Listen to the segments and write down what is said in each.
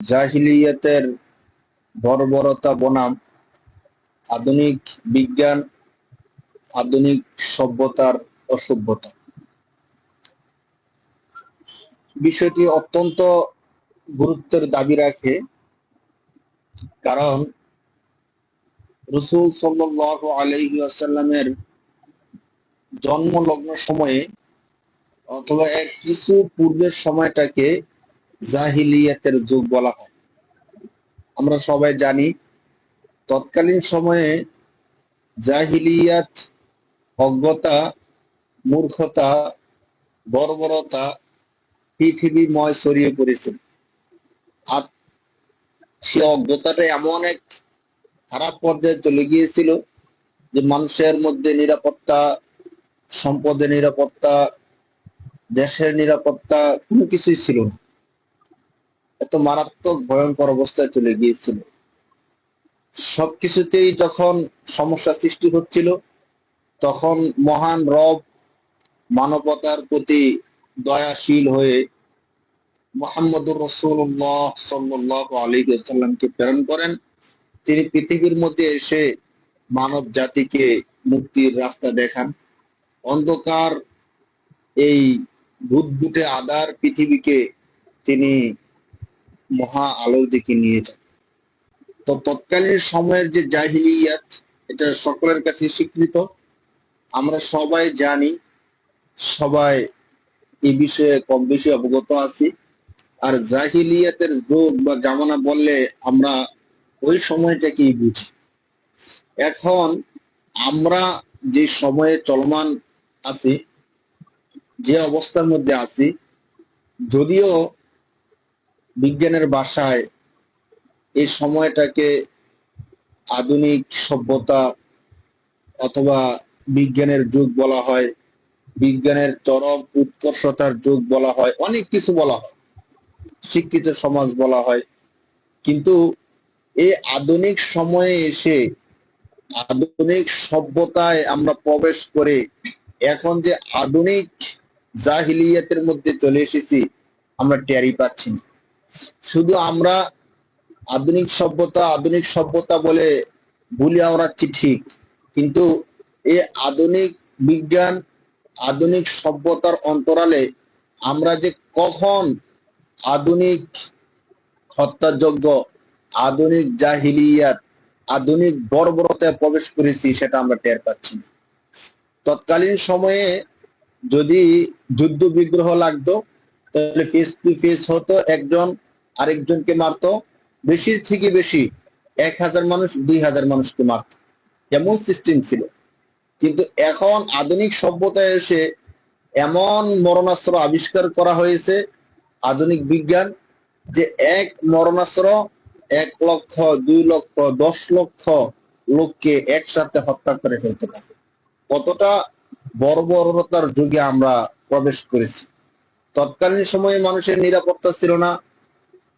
জাহিলিয়াতের বর্বরতা বনাম, আধুনিক বিজ্ঞান, আধুনিক সভ্যতার অসভ্যতা। বিষয়টি অত্যন্ত গুরুত্বের দাবি রাখে, কারণ রসুল সাল্লাহ আলহি আসাল্লামের জন্ম লগ্ন সময়ে অথবা এক কিছু পূর্বের সময়টাকে জাহিলিয়াতের যুগ বলা হয়। আমরা সবাই জানি, তৎকালীন সময়ে জাহিলিয়াত, অজ্ঞতা, মূর্খতা, বর্বরতা পৃথিবীময় ছড়িয়ে পড়েছিল। আর সে অজ্ঞতাটা এমন এক খারাপ পর্যায়ে চলে গিয়েছিল যে মানুষের মধ্যে নিরাপত্তা, সম্পদের নিরাপত্তা, দেশের নিরাপত্তা কোনো কিছুই ছিল না। এত মারাত্মক, ভয়ঙ্কর অবস্থায় চলে গিয়েছিল। সবকিছুতেই যখন সমস্যা সৃষ্টি হচ্ছিল, তখন মহান রব মানবতার প্রতি দয়াশীল হয়ে মোহাম্মদুর রসুল্লাহ সাল্লাহ আলী সাল্লামকে প্রেরণ করেন। তিনি পৃথিবীর মধ্যে এসে মানব জাতিকে মুক্তির রাস্তা দেখান। অন্ধকার এই ভূতগুটে আদার পৃথিবীকে তিনি মহা আলোর দিকে নিয়ে যায়। তো তৎকালীন সময়ের যে জাহিলিয়াত, এটা সকলের কাছে স্বীকৃত। আমরা সবাই জানি, সবাই এই বিষয়ে কম বেশি অবগত আছি। আর জাহিলিয়াতের যুগ বা জামানা বললে আমরা ওই সময়টাকেই বুঝি। এখন আমরা যে সময়ে চলমান আছি, যে অবস্থার মধ্যে আছি, যদিও বিজ্ঞানের ভাষায় এই সময়টাকে আধুনিক সভ্যতা অথবা বিজ্ঞানের যুগ বলা হয়, বিজ্ঞানের চরম উৎকর্ষতার যুগ বলা হয়, অনেক কিছু বলা হয়, শিক্ষিত সমাজ বলা হয়। কিন্তু এই আধুনিক সময়ে এসে আধুনিক সভ্যতায় আমরা প্রবেশ করে এখন যে আধুনিক জাহিলিয়াতের মধ্যে চলে এসেছি, আমরা টেরি পাচ্ছি না। শুধু আমরা আধুনিক সভ্যতা আধুনিক সভ্যতা বলে ভুলে আওড়াচ্ছি ঠিক? কিন্তু এই আধুনিক বিজ্ঞান, আধুনিক সভ্যতার অন্তরালে আমরা যে কখন আধুনিক হত্যাযোগ্য আধুনিক জাহিলিয়াত, আধুনিক বর্বরতায় প্রবেশ করেছি সেটা আমরা টের পাচ্ছি না। তৎকালীন সময়ে যদি যুদ্ধ বিগ্রহ লাগতো তাহলে ফেস টু ফেস হতো, একজন আরেকজনকে মারতো, বেশির থেকে বেশি এক হাজার মানুষ, দুই হাজার মানুষকে মারত। এমন সিস্টেম ছিল। কিন্তু এখন আধুনিক সভ্যতায় এসে এমন মরণাস্ত্র আবিষ্কার করা হয়েছে, আধুনিক বিজ্ঞান, যে এক মরণাস্ত্র এক লক্ষ, দুই লক্ষ, দশ লক্ষ লোককে একসাথে হত্যা করে ফেলতে পারে। কতটা বর্বরতার যুগে আমরা প্রবেশ করেছি। তৎকালীন সময়ে মানুষের নিরাপত্তা ছিল না।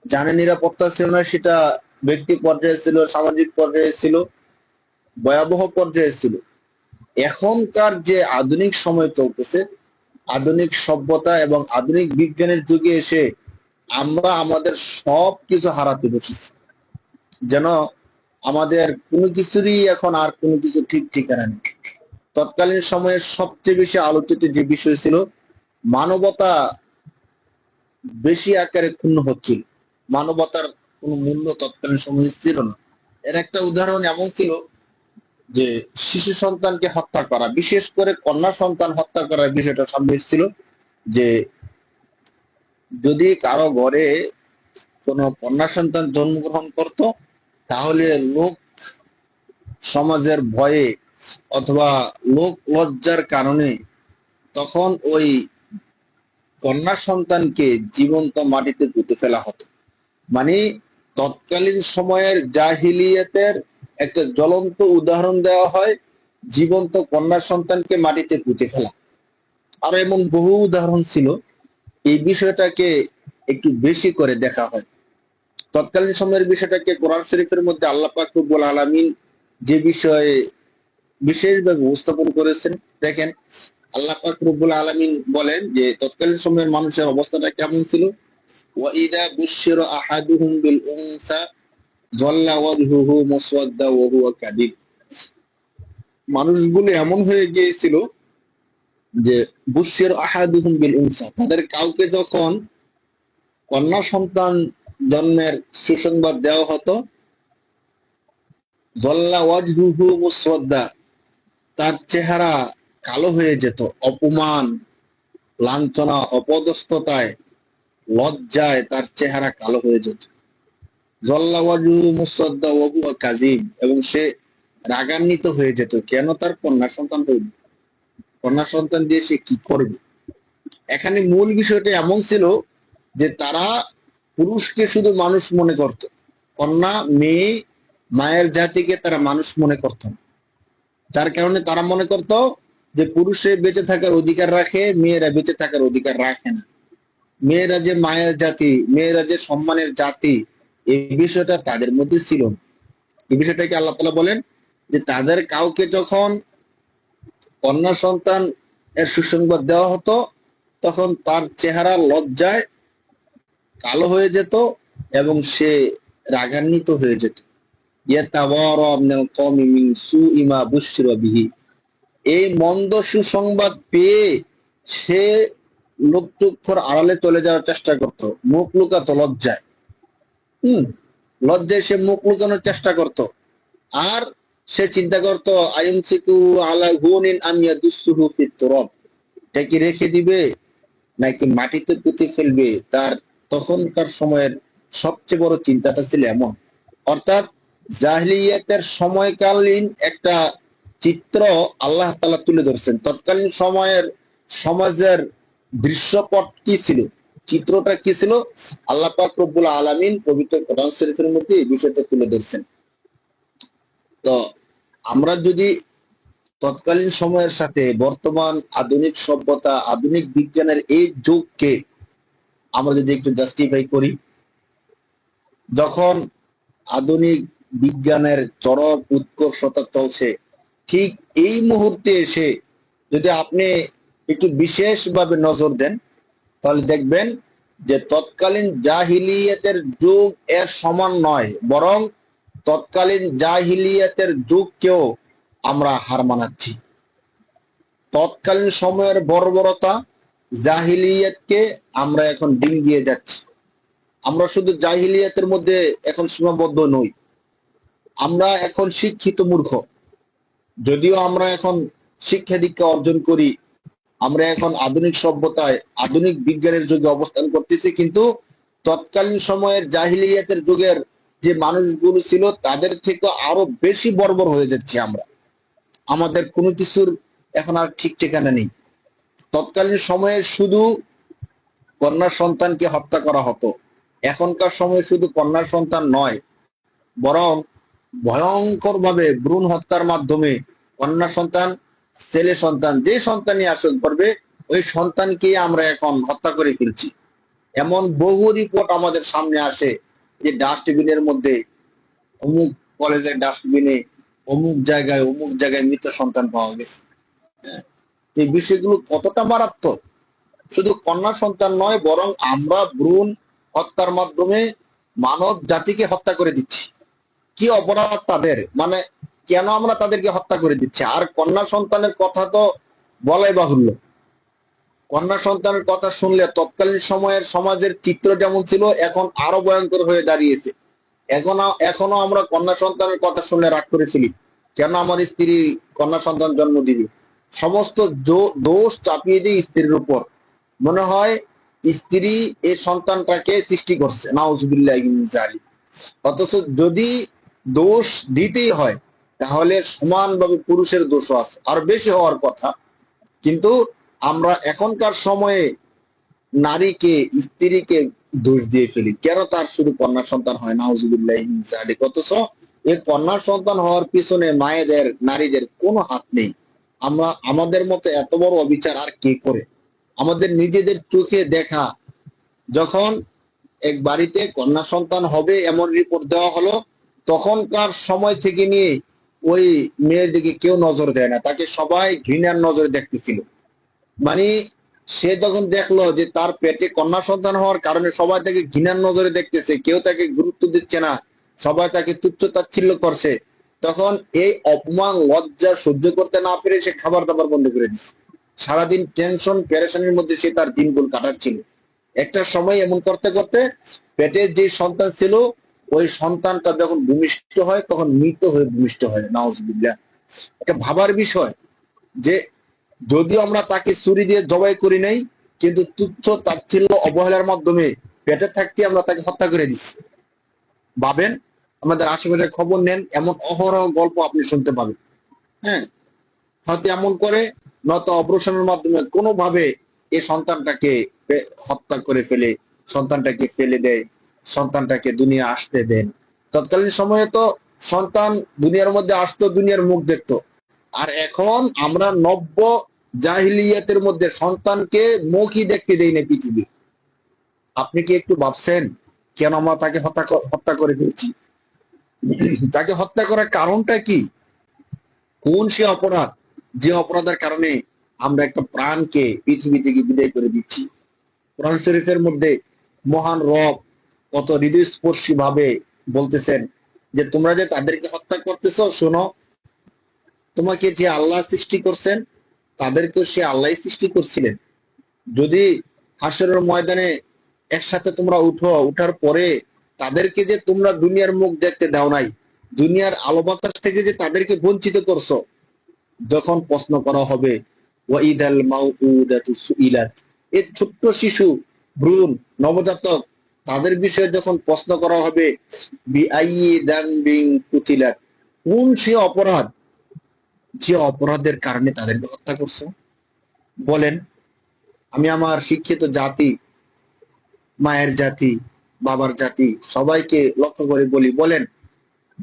জানে নিরাপত্তা ছিল না, সেটা ব্যক্তি পর্যায়ে ছিল, সামাজিক পর্যায়ে ছিল, ভয়াবহ পর্যায়ে ছিল। এখনকার যে আধুনিক সময় চলতেছে, আধুনিক সভ্যতা এবং আধুনিক বিজ্ঞানের যুগে এসে আমরা আমাদের সব কিছু হারাতে বসেছি। যেন আমাদের কোনো কিছুরই এখন আর কোনো কিছু ঠিক ঠিকানা নেই। তৎকালীন সময়ে সবচেয়ে বেশি আলোচিত যে বিষয় ছিল, মানবতা বেশি আকারে ক্ষুণ্ণ হচ্ছিল। মানবতার কোনো মূল্য তৎকালীন সময়ে ছিল না। এর একটা উদাহরণ এমন ছিল যে, শিশু সন্তানকে হত্যা করা, বিশেষ করে কন্যা সন্তান হত্যা করার বিষয়টা সামনে এসেছিল যে, যদি কারও ঘরে কোনো কন্যা সন্তান জন্মগ্রহণ করত, তাহলে লোক সমাজের ভয়ে অথবা লোক লজ্জার কারণে তখন ওই কন্যা সন্তানকে জীবন্ত মাটিতে পুঁতে ফেলা হতো। মানে তৎকালীন সময়ের জাহিলিয়াতের একটা জ্বলন্ত উদাহরণ দেওয়া হয়, জীবন্ত কন্যা সন্তানকে মাটিতে পুঁতে ফেলা। আর এমন বহু উদাহরণ ছিল, এই বিষয়টাকে একটু বেশি করে দেখা হয়। তৎকালীন সময়ের বিষয়টাকে কোরআন শরীফের মধ্যে আল্লাহ পাক রব্বুল আলামিন যে বিষয়ে বিশেষভাবে উপস্থাপন করেছেন, দেখেন আল্লাহ পাক রব্বুল আলামিন বলেন যে তৎকালীন সময়ের মানুষের অবস্থাটা কেমন ছিল? ওয়াইদা বুশির আহাদুহুম বিল উনসা জল্লা ওয়াজহুহু মুসওয়াদ্দা ওয়া হুয়া কাদিব। মানুষগুলো এমন হয়ে গিয়েছিল যে বুশির আহাদুহুম বিল উনসা, তাদের কাউকে যখন কন্যা সন্তান জন্মের সুসংবাদ দেওয়া হতো জল্লা ওয়াজহুহু মুসওয়াদ্দা, তার চেহারা কালো হয়ে যেত, অপমান, লাঞ্ছনা, অপদস্থতায়, লজ্জায় তার চেহারা কালো হয়ে যেত। কাজিম এবং সে রাগান্বিত হয়ে যেত, কেন তার কন্যা সন্তান হইল? কন্যা সন্তান দিয়ে সে কি করবে? এখানে মূল বিষয়টা এমন ছিল যে তারা পুরুষকে শুধু মানুষ মনে করত। কন্যা, মেয়ে, মায়ের জাতিকে তারা মানুষ মনে করত যার কারণে তারা মনে করত যে পুরুষে বেঁচে থাকার অধিকার রাখে, মেয়েরা বেঁচে থাকার অধিকার রাখে না। মেয়েরা যে মায়ের জাতি, মেয়েরা যে সম্মানের জাতি এই বিষয়টা তাদের মধ্যে ছিল এই বিষয়টাকে আল্লাহ তালা বলেন? যে তাদের কাউকে যখন কন্যা সন্তান এর সুসংবাদ দেওয়া হতো, তখন তার চেহারা লজ্জায় কালো হয়ে যেত এবং সে রাগান্বিত হয়ে যেত। এই মন্দ সুসংবাদ পেয়ে সে লোকচক্ষুর আড়ালে চলে যাওয়ার চেষ্টা করত, মুখ লুকাত লজ্জায়। হম, লজ্জায় সে মুখ লুকানোর চেষ্টা করত। আর সে চিন্তা করত আইনসিকু আমিয়া দুসুহু ফিতরব এটা রেখে দিবে, নাকি মাটিতে পুঁতে ফেলবে? তার তখনকার সময়ের সবচেয়ে বড় চিন্তাটা ছিল এমন। অর্থাৎ জাহলিয়াতের সময়কালীন একটা চিত্র আল্লাহ তালা তুলে ধরছেন। তৎকালীন সময়ের সমাজের দৃশ্যপট কি ছিল? চিত্রটা কি ছিল? আল্লাহ পাক রব্বুল আলামিন পবিত্র কোরআন শরীফের মধ্যে এই বিষয়টা তুলে ধরছেন। তো আমরা যদি তৎকালীন সময়ের সাথে বর্তমান আধুনিক সভ্যতা, আধুনিক বিজ্ঞানের এই যুগকে আমরা যদি একটু জাস্টিফাই করি, যখন আধুনিক বিজ্ঞানের চরম উৎকর্ষতা চলছে ঠিক এই মুহূর্তে এসে যদি আপনি একটু বিশেষভাবে নজর দেন, তাহলে দেখবেন যে তৎকালীন জাহিলিয়াতের যুগ এর সমান নয়, বরং তৎকালীন জাহিলিয়াতের যুগকেও আমরা হার মানাচ্ছি। তৎকালীন সময়ের বর্বরতা জাহিলিয়াতকে আমরা এখন ডিঙ্গিয়ে যাচ্ছি। আমরা শুধু জাহিলিয়াতের মধ্যে এখন সীমাবদ্ধ নই, আমরা এখন শিক্ষিত মূর্খ। যদিও আমরা এখন শিক্ষা দীক্ষা অর্জন করি, আমরা এখন আধুনিক সভ্যতায়, আধুনিক বিজ্ঞানের যুগে অবস্থান করতেছি, কিন্তু তৎকালীন সময়ের জাহিলিয়াতের যুগের যে মানুষগুলো ছিল, তাদের থেকে আরও বেশি বর্বর হয়ে যাচ্ছি আমরা। আমাদের কোনো কিছুর এখন আর ঠিক ঠিকানা নেই। তৎকালীন সময়ে শুধু কন্যা সন্তানকে হত্যা করা হতো। এখনকার সময় শুধু কন্যা সন্তান নয়, বরং ভয়ঙ্কর ভাবে ভ্রূণ হত্যার মাধ্যমে কন্যা সন্তান ছেলে সন্তান যে সন্তানই আসল করবে ওই সন্তানকে আমরা এখন হত্যা করে ফেলছি। এমন বহু রিপোর্ট আমাদের সামনে আসে যে ডাস্টবিনের মধ্যে অমুক কলেজের ডাস্টবিনে অমুক জায়গায় অমুক জায়গায় মৃত সন্তান পাওয়া গেছে। হ্যাঁ, এই বিষয়গুলো কতটা মারাত্মক? শুধু কন্যা সন্তান নয় বরং আমরা ভ্রূণ হত্যার মাধ্যমে মানব জাতিকে হত্যা করে দিচ্ছি। কি অপরাধ তাদের? মানে কেন আমরা তাদেরকে হত্যা করে দিচ্ছি? আর কন্যা সন্তানের কথা তো বলাই বাহুল্য। কন্যা সন্তানের কথা শুনলে তৎকালীন সময়ের সমাজের চিত্র যেমন ছিল, এখন আরও ভয়ঙ্কর হয়ে দাঁড়িয়েছে। এখনও এখনও আমরা কন্যা সন্তানের কথা শুনলে রাগ করে ফেলি। কেন আমার স্ত্রী কন্যা সন্তান জন্ম দিবে? সমস্ত দোষ চাপিয়ে দিই স্ত্রীর উপর। মনে হয় স্ত্রী এই সন্তানটাকে সৃষ্টি করছে। নাউজুবিল্লাহ অথচ যদি দোষ দিতেই হয়, তাহলে সমানভাবে পুরুষের দোষও আছে। আর বেশি হওয়ার কথা, কিন্তু আমরা এখনকার সময়ে নারীকে, স্ত্রীকে দোষ দিয়ে ফেলি। কেন তার শুধু কন্যা সন্তান হয়? না অথচ এই কন্যা সন্তান হওয়ার পিছনে মায়েদের, নারীদের কোনো হাত নেই। আমরা, আমাদের মতো এত বড় অবিচার আর কে করে? আমাদের নিজেদের চোখে দেখা, যখন এক বাড়িতে কন্যা সন্তান হবে, এমন রিপোর্ট দেওয়া হলো তখনকার সময় থেকে নিয়ে ওই মেয়ের দিকে কেউ নজর দেয় না। তাকে সবাই ঘৃণার নজরে দেখতেছিল। মানে সে যখন দেখল যে তার পেটে কন্যা সন্তান হওয়ার কারণে সবাই তাকে ঘৃণার নজরে দেখতেছে, কেউ তাকে গুরুত্ব দিচ্ছে না, সবাই তাকে তুচ্ছ তাচ্ছিল্য করছে, তখন এই অপমান, লজ্জা সহ্য করতে না পেরে সে খাবার দাবার বন্ধ করে দিচ্ছে সারাদিন টেনশন প্যারেশানির মধ্যে সে তার দিনগুলো কাটাচ্ছিল। একটা সময় এমন করতে করতে পেটে যে সন্তান ছিল ওই সন্তানটা যখন ভূমিষ্ঠ হয়, তখন মৃত হয়ে ভূমিষ্ঠ হয়, নাউজবিল্লাহ। একটা ভাবার বিষয় যে যদিও আমরা তাকে ছুরি দিয়ে জবাই করি নাই, কিন্তু তুচ্ছ তাচ্ছিল্য অবহেলার মাধ্যমে পেটে থাকতে আমরা তাকে হত্যা করে দিচ্ছি। ভাবেন, আমাদের আশেপাশে খবর নেন, এমন অহরহ গল্প আপনি শুনতে পাবেন। হ্যাঁ হয়তো এমন করে নত অপারেশনের মাধ্যমে কোনোভাবে এই সন্তানটাকে হত্যা করে ফেলে, সন্তানটাকে ফেলে দেয়। সন্তানটাকে দুনিয়া আসতে দেন। তৎকালীন সময়ে তো সন্তান দুনিয়ার মধ্যে আসতো, দুনিয়ার মুখ দেখতো। আর এখন আমরা নব্য জাহিলিয়াতের মধ্যে সন্তানকে মুখই দেখতে দেই না পৃথিবী। আপনি কি একটু ভাবছেন, কেন আমরা তাকে হত্যা হত্যা করে ফেলছি? তাকে হত্যা করার কারণটা কি? কোন সে অপরাধ? যে অপরাধের কারণে আমরা একটা প্রাণকে পৃথিবী থেকে বিদায় করে দিচ্ছি। কোরআন শরীফের মধ্যে মহান রব কত হৃদয়স্পর্শী ভাবে বলতেছেন যে তোমরা যে তাদেরকে হত্যা করতেছো, শোনো, তোমাকে যে আল্লাহ সৃষ্টি করছেন তাদেরকে সে আল্লাহ সৃষ্টি করছিলেন। যদি হাসরের ময়দানে একসাথে তোমরা উঠো, উঠার পরে তাদেরকে যে তোমরা দুনিয়ার মুখ দেখতে দাও নাই, দুনিয়ার আলো বাতাস থেকে যে তাদেরকে বঞ্চিত করছ, যখন প্রশ্ন করা হবে ওয়াইদাল মাউউদাতু সুইলাত এই ছোট্ট শিশু, ভ্রূণ, নবজাতক তাদের বিষয়ে যখন প্রশ্ন করা হবে কোন সে অপরাধ? যে অপরাধের কারণে তাদেরকে হত্যা করছে। বলেন, আমি আমার শিক্ষিত জাতি, মায়ের জাতি, বাবার জাতি সবাইকে লক্ষ্য করে বলি, বলেন,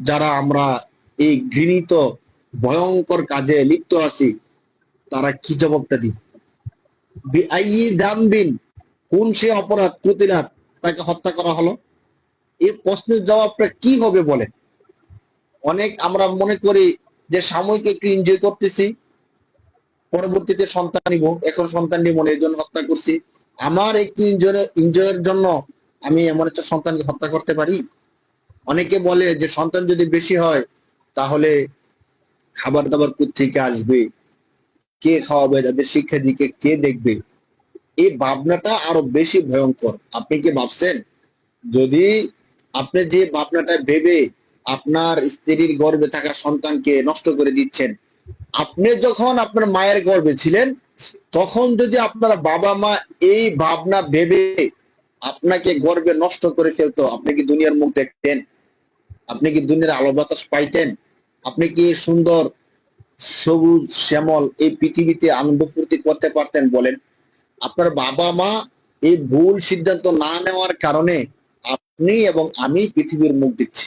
যারা আমরা এই ঘৃণিত, ভয়ঙ্কর কাজে লিপ্ত আছি, তারা কি জবাবটা দামবিন কোন সে অপরাধ? প্রতিরাত তাকে হত্যা করা হলো। এই প্রশ্নের জবাবটা কি হবে বলে? অনেক আমরা মনে করি যে সাময়িক একটু এনজয় করতেছি। পরবর্তীতে সন্তান নিব, এখন সন্তান নিব না এই জন্য হত্যা করছি। আমার একটু এনজয় এনজয়ের জন্য আমি এমন একটা সন্তানকে হত্যা করতে পারি? অনেকে বলে যে সন্তান যদি বেশি হয়, তাহলে খাবার দাবার থেকে আসবে? কে খাওয়াবে? তাদের শিক্ষা দিকে কে দেখবে? এই ভাবনাটা আরও বেশি ভয়ঙ্কর। আপনি কি ভাবছেন? যদি আপনি যে ভাবনাটা ভেবে আপনার স্ত্রীর গর্বে থাকা সন্তানকে নষ্ট করে দিচ্ছেন, আপনি যখন আপনার মায়ের গর্ভে ছিলেন, তখন যদি আপনার বাবা মা এই ভাবনা ভেবে আপনাকে গর্বে নষ্ট করে ফেলতো, আপনি কি দুনিয়ার মুখ দেখতেন? আপনি কি দুনিয়ার আলো বাতাস পাইতেন? আপনি কি সুন্দর সবুজ শ্যামল এই পৃথিবীতে আনন্দ ফুর্তি করতে পারতেন বলেন? আপনার বাবা মা এই ভুল সিদ্ধান্ত না নেওয়ার কারণে আপনি এবং আমি পৃথিবীর মুখ দিচ্ছি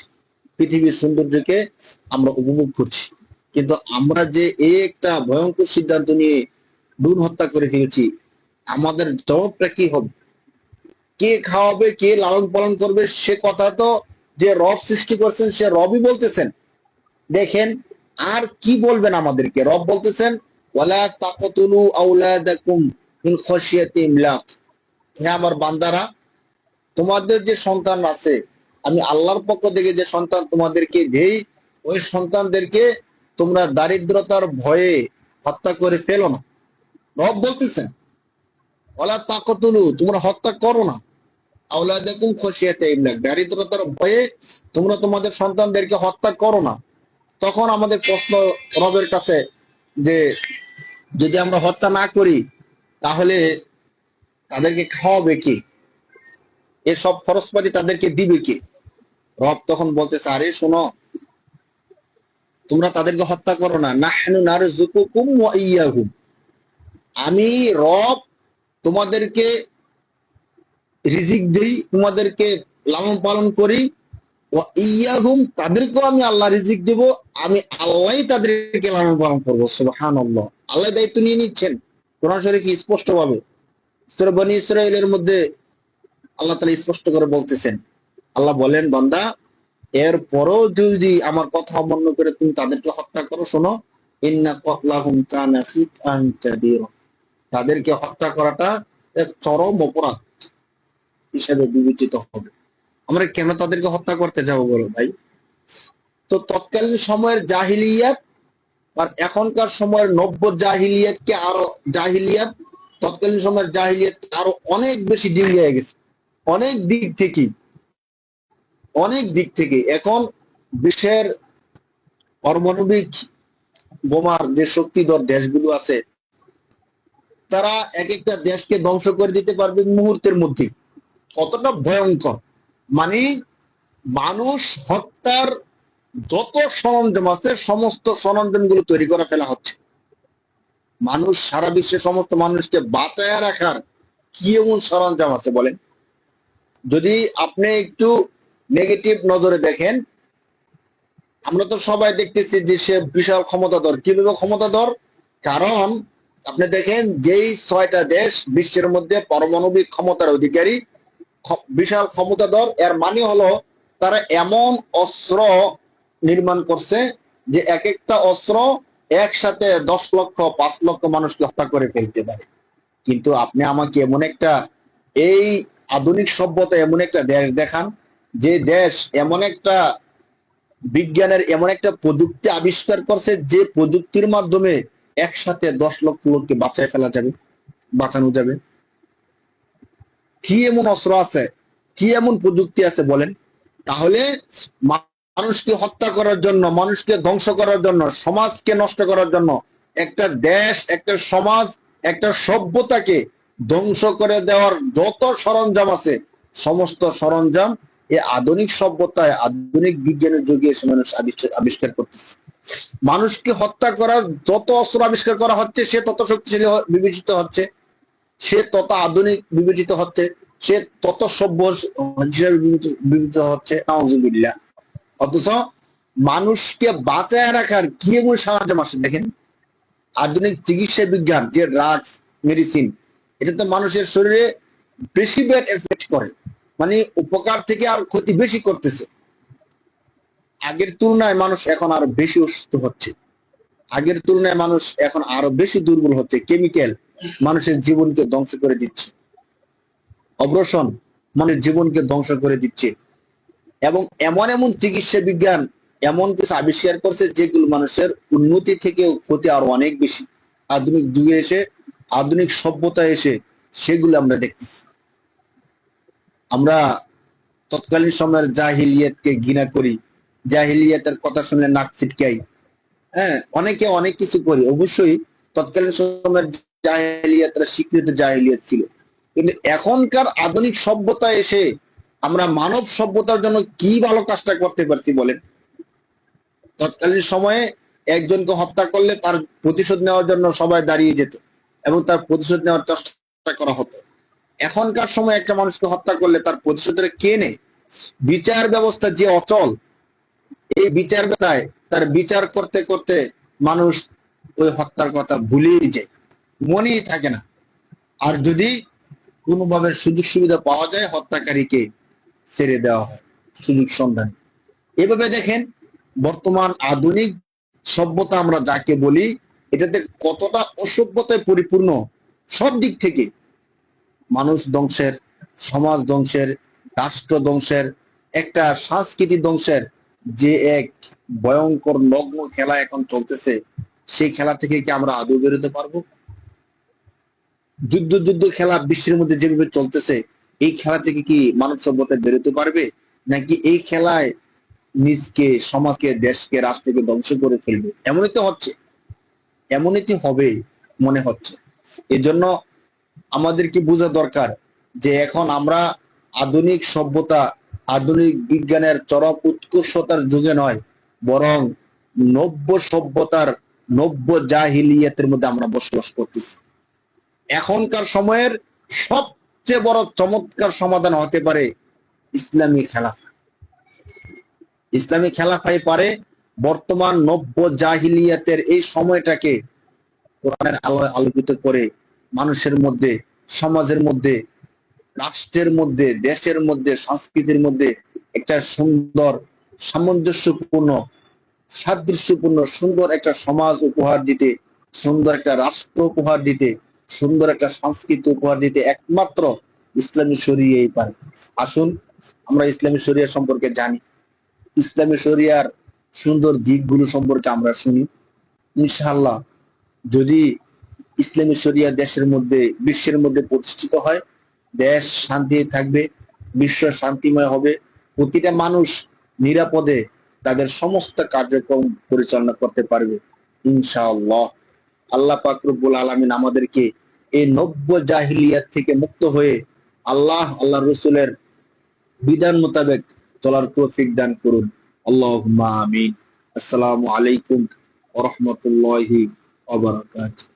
পৃথিবীর সৌন্দর্যকে আমরা উপভোগ করছি। কিন্তু আমরা যে এই একটা ভয়ঙ্কর সিদ্ধান্ত নিয়ে ভ্রূণ হত্যা করে ফেলেছি, আমাদের জবাবটা কি হবে? কে খাওয়াবে, কে লালন পালন করবে, সে কথা তো যে রব সৃষ্টি করছেন, সে রবই বলতেছেন। দেখেন, আর কি বলবেন আমাদেরকে? রব বলতেছেন, ওয়ালা তাকতুলু আউলাদাকুম মিন খশিয়াতি ইমলাক। হে আমার বান্দারা, তোমাদের যে সন্তান আছে, আমি আল্লাহর পক্ষ থেকে যে সন্তান তোমাদেরকে দেই, ওই সন্তানদেরকে তোমরা দারিদ্রতার ভয়ে হত্যা করে ফেলো না। রব বলতেছেন ওলা তাকতুলু, তোমরা হত্যা করো না। আউলাদাকুম খশিয়াতে ইমলাক। দারিদ্রতার ভয়ে তোমরা তোমাদের সন্তানদেরকে হত্যা করো না। তখন আমাদের প্রশ্ন রবের কাছে যে, যদি আমরা হত্যা না করি তাহলে তাদেরকে খাওয়াবে কি? এসব খরচপাতি তাদেরকে দিবে কি? রব তখন বলতেছে, আরে শোনো, তোমরা তাদেরকে হত্যা করো না। আমি রব তোমাদেরকে রিজিক দেই, তোমাদেরকে লালন পালন করি। ওয়া ইয়াহুম, তাদেরকেও আমি আল্লাহ রিজিক দেব। আমি আল্লাহই তাদেরকে লালন পালন করব, সুবহানাল্লাহ। আল্লাহ দায়িত্ব নিয়ে নিচ্ছেন। কোরআন শরীফে স্পষ্ট ভাবে সূরা বনী ইসরাইলের মধ্যে আল্লাহ তাআলা স্পষ্ট করে বলতেছেন, আল্লাহ বলেন, বান্দা এর পরও যদি আমার কথা অমান্য করে তুমি তাদেরকে হত্যা করো, শোনো তাদেরকে হত্যা করাটা এক চরম অপরাধ হিসেবে বিবেচিত হবে। আমরা কেন তাদেরকে হত্যা করতে যাব বলো ভাই? তো তৎকালীন সময়ের জাহিলিয়াত আর এখনকার সময়ের নব্য জাহিলিয়াতকে আরও, জাহিলিয়াত, তৎকালীন সময়ের জাহিলিয়াত আরও অনেক বেশি ডিঙ্গিয়ে গেছে। অনেক দিক থেকে অনেক দিক থেকে এখন বিশ্বের পারমাণবিক বোমার যে শক্তিধর দেশগুলো আছে, তারা এক একটা দেশকে ধ্বংস করে দিতে পারবে মুহূর্তের মধ্যে কতটা ভয়ঙ্কর। মানে মানুষ হত্যার যত সরঞ্জাম আছে, সমস্ত সরঞ্জামগুলো তৈরি করে ফেলা হচ্ছে। মানুষ সারা বিশ্বে সমস্ত মানুষকে বাঁচায় রাখার কি এমন সরঞ্জাম আছে বলেন? যদি আপনি একটু নেগেটিভ নজরে দেখেন, আমরা তো সবাই দেখতেছি যে সে বিশাল ক্ষমতাধর। কীভাবে ক্ষমতাধর? কারণ আপনি দেখেন, যেই ছয়টা দেশ বিশ্বের মধ্যে পারমাণবিক ক্ষমতার অধিকারী বিশাল ক্ষমতাধর, এর মানে হলো তারা এমন অস্ত্র নির্মাণ করছে যে এক একটা অস্ত্র একসাথে দশ লক্ষ, পাঁচ লক্ষ মানুষকে হত্যা করে ফেলতে পারে। কিন্তু আপনি আমাকে এমন একটা, এই আধুনিক সভ্যতা এমন একটা দেশ দেখান, যে দেশ এমন একটা বিজ্ঞানের এমন একটা প্রযুক্তি আবিষ্কার করছে, যে প্রযুক্তির মাধ্যমে একসাথে দশ লক্ষ লোককে বাঁচায় ফেলা যাবে, বাঁচানো যাবে। কি এমন অস্ত্র আছে? কি এমন প্রযুক্তি আছে বলেন? তাহলে মানুষকে হত্যা করার জন্য, মানুষকে ধ্বংস করার জন্য, সমাজকে নষ্ট করার জন্য একটা দেশ, একটা সমাজ, একটা সভ্যতাকে ধ্বংস করে দেওয়ার যত সরঞ্জাম আছে, সমস্ত সরঞ্জাম এই আধুনিক সভ্যতায়, আধুনিক বিজ্ঞানের যুগে এসে মানুষ আবিষ্কার- করতেছে। মানুষকে হত্যা করার যত অস্ত্র আবিষ্কার করা হচ্ছে, সে তত শক্তিশালী বিবেচিত হচ্ছে। সে তত আধুনিক বিবেচিত হচ্ছে। সে তত সভ্য হিসেবে বিবেচিত- বিবেচিত হচ্ছে। নাউজুবিল্লাহ। অথচ মানুষকে বাঁচায় রাখার কি এমন সরঞ্জাম আছে দেখেন? আধুনিক চিকিৎসা বিজ্ঞান, যে ড্রাগস মেডিসিন এটা তো মানুষের শরীরে বেশি ব্যাড এফেক্ট করে। মানে উপকার থেকে আর ক্ষতি বেশি করতেছে। আগের তুলনায় মানুষ এখন আরও বেশি অসুস্থ হচ্ছে। আগের তুলনায় মানুষ এখন আরও বেশি দুর্বল হচ্ছে। কেমিক্যাল মানুষের জীবনকে ধ্বংস করে দিচ্ছে। অগ্রসন মানে জীবনকে ধ্বংস করে দিচ্ছে। এবং এমন এমন চিকিৎসা বিজ্ঞান এমন কিছু আবিষ্কার করছে যেগুলো মানুষের উন্নতি থেকেও ক্ষতি আরও অনেক বেশি। আধুনিক যুগে এসে, আধুনিক সভ্যতা এসে সেগুলো আমরা দেখতেছি। আমরা তৎকালীন সময়ের জাহিলিয়াতকে ঘৃণা করি, জাহিলিয়াতের কথা শুনলে নাক ছিটকাই। হ্যাঁ অনেকে অনেক কিছু করি। অবশ্যই তৎকালীন সময়ের জাহিলিয়াতরা স্বীকৃত জাহিলিয়াত ছিল। কিন্তু এখনকার আধুনিক সভ্যতা এসে আমরা মানব সভ্যতার জন্য কি ভালো কাজটা করতে পারছি বলেন? তৎকালীন সময়ে একজনকে হত্যা করলে তার প্রতিশোধ নেওয়ার জন্য সবাই দাঁড়িয়ে যেত এবং তার প্রতিশোধ নেওয়ার চেষ্টা করা হতো। এখনকার সময় একটা মানুষকে হত্যা করলে তার প্রতিশোধের কে নেই? বিচার ব্যবস্থা যে অচল, এই বিচার ব্যবস্থায় তার বিচার করতে করতে মানুষ ওই হত্যার কথা ভুলেই যায়, মনেই থাকে না। আর যদি কোনোভাবে সুযোগ সুবিধা পাওয়া যায় হত্যাকারীকে ছেড়ে দেওয়া হয়, সুযোগ সন্ধান। এভাবে দেখেন, বর্তমান আধুনিক সভ্যতা আমরা যাকে বলি, এটাতে কতটা অসভ্যতায় পরিপূর্ণ, সব দিক থেকে। মানুষ ধ্বংসের, সমাজ ধ্বংসের, রাষ্ট্র ধ্বংসের, একটা সংস্কৃতি ধ্বংসের, যে এক ভয়ঙ্কর নগ্ন খেলা এখন চলতেছে, সেই খেলা থেকে কি আমরা আদৌ বেরোতে পারব? যুদ্ধ যুদ্ধ খেলা বিশ্বের মধ্যে যেভাবে চলতেছে এই খেলা থেকে কি মানব সভ্যতা বেরোতে পারবে? নাকি এই খেলায় নিজকে, সমাজকে, দেশকে, রাষ্ট্রকে ধ্বংস করে ফেলবে? এমনই তো হচ্ছে। এমনই তো হবে মনে হচ্ছে। এজন্য আমাদেরকে বোঝা দরকার যে এখন আমরা আধুনিক সভ্যতা, আধুনিক বিজ্ঞানের চরম উৎকর্ষতার যুগে নয়, বরং নব্য সভ্যতার, নব্য জাহিলিয়াতের মধ্যে আমরা বসবাস করতেছি। এখনকার সময়ের সবচেয়ে বড় চমৎকার সমাধান হতে পারে ইসলামী খেলাফা। ইসলামী খেলাফাই পারে বর্তমান নব্য জাহিলিয়াতের এই সময়টাকে কোরআনের আলোয় আলোকিত করে মানুষের মধ্যে, সমাজের মধ্যে, রাষ্ট্রের মধ্যে, দেশের মধ্যে, সংস্কৃতির মধ্যে একটা সুন্দর, সামঞ্জস্যপূর্ণ, সাদৃশ্যপূর্ণ, সুন্দর একটা সমাজ উপহার দিতে, সুন্দর একটা রাষ্ট্র উপহার দিতে সুন্দর একটা সংস্কৃতি উপহার দিতে একমাত্র ইসলামী শরিয়াই পারে। আসুন, আমরা ইসলামী শরিয়া সম্পর্কে জানি। ইসলামী শরিয়ার সুন্দর দিকগুলো সম্পর্কে আমরা শুনি। ইনশাআল্লাহ, যদি ইসলামী শরিয়া দেশের মধ্যে, বিশ্বের মধ্যে প্রতিষ্ঠিত হয়, দেশ শান্তি থাকবে, বিশ্ব শান্তিময় হবে, প্রতিটা মানুষ নিরাপদে তাদের সমস্ত কার্যক্রম পরিচালনা করতে পারবে, ইনশাআল্লাহ। আল্লাহ পাকরুবুল আলমিন আমাদেরকে এই নব্য জাহিলিয়াত থেকে মুক্ত হয়ে আল্লাহ আল্লাহ রসুলের বিধান মোতাবেক চলার তৌফিক দান করুন। আল্লাহ আমিন। আসসালামু আলাইকুম ওরহমতুল্লাহি রাহমাতুল্লাহি ওয়া বারাকাতুহু।